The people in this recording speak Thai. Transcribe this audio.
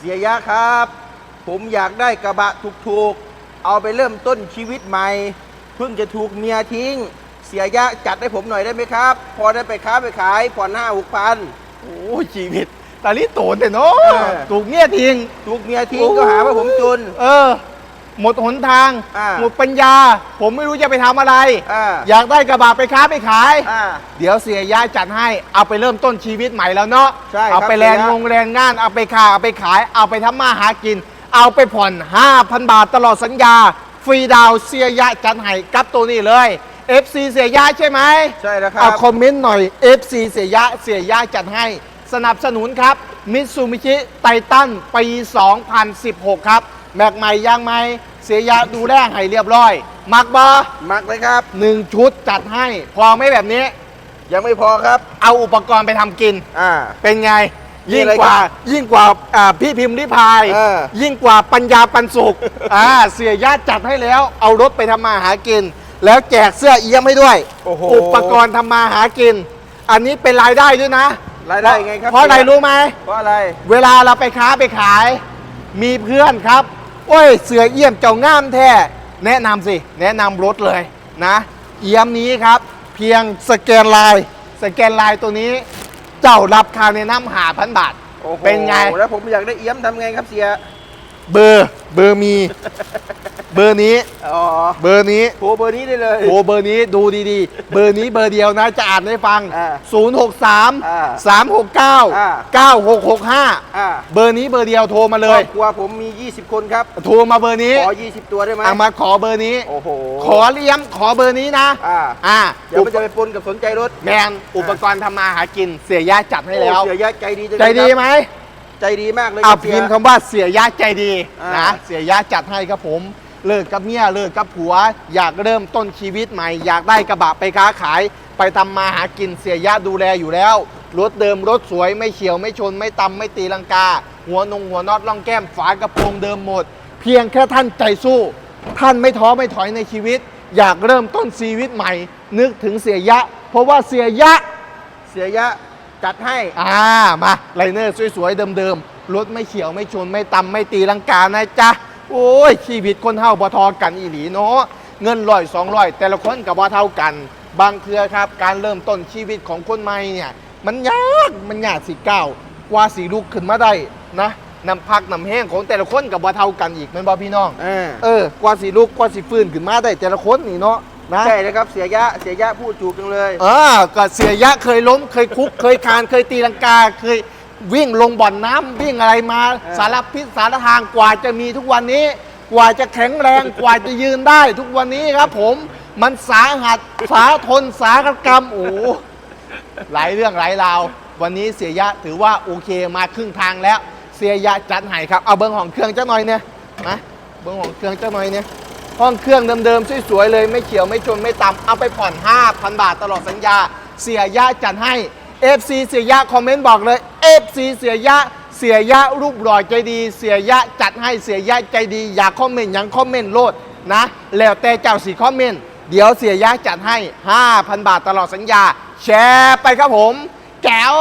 เสียยะครับ ผมอยากได้กระบะถูกๆ เอาไปเริ่มต้นชีวิตใหม่ เพิ่งจะถูกเมียทิ้ง เสียยะจัดให้ผมหน่อยได้ไหมครับ พอได้ไปค้าไปขายผ่อนห้าหกพันโอ้ชีวิตตาลิโตนแต่เนาะเออถูกเมียทิ้ง ถูกเมียทิ้งก็หาว่าผมจน เออ หมดหนทาง อ่า หมดปัญญา ผมไม่รู้จะไปทำอะไร อ่าอยากได้กระบะไปค้าไปขาย อ่า เดี๋ยวเสียยะจัดให้เอาไปเริ่มต้นชีวิตใหม่แล้วเนาะใช่ครับเอาไปแรงเสียยะ งงแรงงานเอาไปค้าเอาไปขาย เอาไปทำมาหากิน เอาไปผ่อน 5,000 บาทตลอดสัญญา ฟรีดาวน์เสียยะจัดให้กับตัวนี้เลย FC เสียยะใช่ไหม ใช่แล้วครัเอาบ คอมเมนต์หน่อย FC เสียยะเสียยะจัดให้ สนับสนุนครับมิตซูมิชิไททันปี 2016 ครับ แม็กใหม่ยางใหม่เสียยะดูแลให้เรียบร้อย มักบอมักเลยครับ หนึ่งชุดจัดให้ พอไหม่แบบนี้ ยังไม่พอครับ เอาอุปกรณ์ไปทำกิน อ่า เป็นไง มียิ่งอะไรกว่าครับยิ่งกว่าอ่าพี่พิมพ์ริพาย เออ ยิ่งกว่าปัญญาปันสุข อ่าเสียญาติจัดให้แล้ว เอารถไปทำมาหากิน แล้วแจกเสื้อเอี้ยมให้ด้วยโอ้โหอุปกรณ์ทำมาหากิน อันนี้เป็นรายได้ด้วยนะรายได้ไงครับเพราะอะไรรู้ไหม เพราะอะไร เวลาเราไปค้าไปขาย มีเพื่อนครับ โอ้ย เสือเอี่ยมเจ้างามแท้แนะนำสิ แนะนำรถเลยนะ เอี่ยมนี้ครับ เพียงสแกนไลน์สแกนไลน์ตัวนี้ เจ้ารับค่าในน้ำหาพันบาท โอ้โหเป็นไง แล้วผมอยากได้เอี้ยมทำไงครับเสีย เบอร์ เบอร์มี เบอร์นี้ อ๋อเบอร์นี้ โทรเบอร์นี้ได้เลย โอ้เบอร์นี้ดูดีๆ เบอร์นี้เบอร์เดียวนะจะอ่านให้ฟัง อ่า063 อ่า369อ่า9665 อ่าเบอร์นี้เบอร์เดียวโทรมาเลครอยบครัวผมมี 20 คนครับ โทรมาเบอร์นี้ขอ 20 ตัวได้ไหมเอามาขอเบอร์นี้ โอ้โห ขอเลี้ยมขอเบอร์นี้นะ อ่า อ่าเดี๋ยวมันจะไปปนกับสนใจรถแมนอุปกรณ์ทำมาหากินเสียยะจัดให้แล้ว โอ้เสียยะใจดีจังเลยใจดีครับไหมใจดีมากเลยเอาครับเสีย พิมพ์คำว่าเสียยะใจดีอ่าน นะเสียยะจัดให้ครับผม เลิกกับเมียเลิกกับผัว อยากเริ่มต้นชีวิตใหม่ อยากได้กระบะไปค้าขาย ไปทำมาหากินเสียยะดูแลอยู่แล้ว รถเดิมรถสวยไม่เฉียวไม่ชนไม่ตำไม่ตีลังกา หัวนงหัวน็อตล่องแก้มฝากระโปรงเดิมหมด เพียงแค่ท่านใจสู้ ท่านไม่ท้อไม่ถอยในชีวิต อยากเริ่มต้นชีวิตใหม่ นึกถึงเสียยะ เพราะว่าเสียยะเสียยะจัดให้ อ่า มาไลเนอร์สวยๆ เดิมๆ รถไม่เฉียวไม่ชนไม่ตำไม่ตีลังกานะจ๊ะ โอ้ย ชีวิตคนเท่าบ่ทอกันอีหลีเนาะเงินร้อยสองร้อยแต่ละคนกับบ่เท่ากัน บางเทือครับ การเริ่มต้นชีวิตของคนใหม่เนี่ยมันยากมันยากสิก้าวกว่าสีลุกขึ้นมาได้นะนำพักนำแห้งของแต่ละคนกับบ่เท่ากันอีกแมันบ่พี่น้องอ่าเออกว่าสีลุกกว่าสีฟื้นขึ้นมาได้แต่ละคนนี่เนาะนะ ใช่เลยครับเสียยะเสียยะพูดถูกจังเลย เออก็เสียยะเคยล้มเคยคุก เคยคานเคยตีลังกาเคย วิ่งลงบ่อนน้ำวิ่งอะไรมาสารพิษสารทางกว่าจะมีทุกวันนี้ กว่าจะแข็งแรงกว่าจะยืนได้ทุกวันนี้ครับผมมันสาหัสสาทนสากรรมโอ้หลายเรื่องหลายราว วันนี้เสียยะถือว่าโอเคมาครึ่งทางแล้ว เสียยะจัดให้ครับเอาเบิ้งของเครื่องเจ้าหน่อยเนี่ยนะเบิ้งของเครื่องเจ้าหน่อยเนี่ยห้องเครื่องเดิมๆสวยๆเลยไม่เขียวไม่ชนไม่ต่ำเอาไปผ่อน 5,000 บาทตลอดสัญญา เสียยะจัดให้ FC เสียยะคอมเมนต์บอกเลย FC เสียยะเสียยะรูปหล่อใจดี เสียยะจัดให้เสียยะใจดี อยากคอมเมนต์ยังคอมเมนต์โลดนะ แล้วแต่เจ้าสีคอมเมนต์เดี๋ยวเสียยะจัดให้ 5,000 บาทตลอดสัญญา แชร์ไปครับผม แก้ว